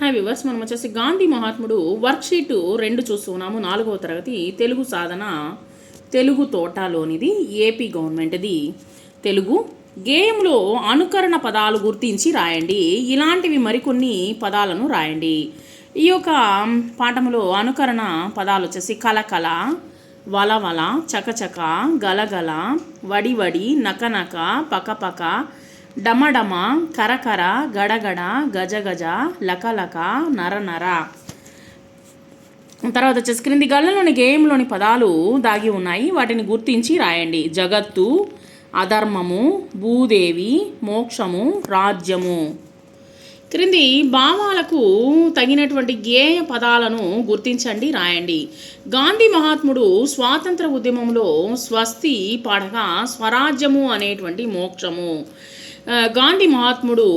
Hi viewers మనం వచ్చేసి గాంధీ మహాత్ముడు వర్క్షీట్ రెండు చూస్తున్నాము. నాలుగవ తరగతి తెలుగు సాధన తెలుగు తోటలోనిది ఏపీ గవర్నమెంట్ది. తెలుగు గేయంలో అనుకరణ పదాలు గుర్తించి రాయండి. ఇలాంటివి మరికొన్ని పదాలను రాయండి. ఈ యొక్క పాఠములో అనుకరణ పదాలు వచ్చేసి కలకల వలవల చకచక గలగల వడివడి నకనక పకపక డమడమ కరకర గడగడ గజగజ లకలక నరనర. తర్వాత వచ్చేసి క్రింది గళ్ళలోని గేయంలోని పదాలు దాగి ఉన్నాయి. వాటిని గుర్తించి రాయండి. జగత్తు అధర్మము భూదేవి మోక్షము రాజ్యము. క్రింది భావాలకు తగినటువంటి గేయ పదాలను గుర్తించండి రాయండి. గాంధీ మహాత్ముడు స్వాతంత్ర ఉద్యమంలో స్వస్తి పాడగా స్వరాజ్యము అనేటువంటి మోక్షము. గాంధీ మహాత్ముడు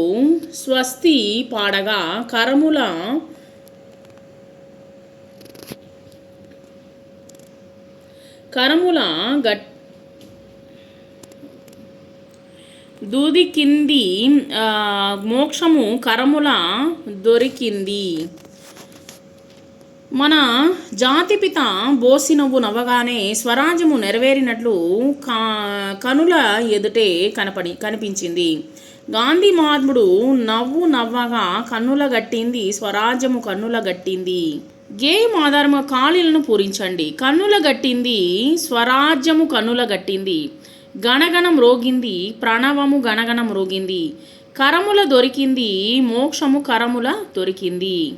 స్వస్తి పాడగా కరముల కరముల గట్ దూది కింది మోక్షము కరముల దొరికింది. మన జాతిపిత బోసి నవ్వు నవ్వగానే స్వరాజ్యము నెరవేరినట్లు కనుల ఎదుటే కనపడి కనిపించింది. గాంధీ మహాత్ముడు నవ్వు నవ్వగా కన్నుల గట్టింది స్వరాజ్యము కన్నుల గట్టింది. గేయం ఆధారంగా ఖాళీలను పూరించండి. కన్నుల గట్టింది స్వరాజ్యము కన్నుల గట్టింది. గణగణం రోగింది ప్రణవము గణగణం రోగింది. కరముల దొరికింది మోక్షము కరముల దొరికింది.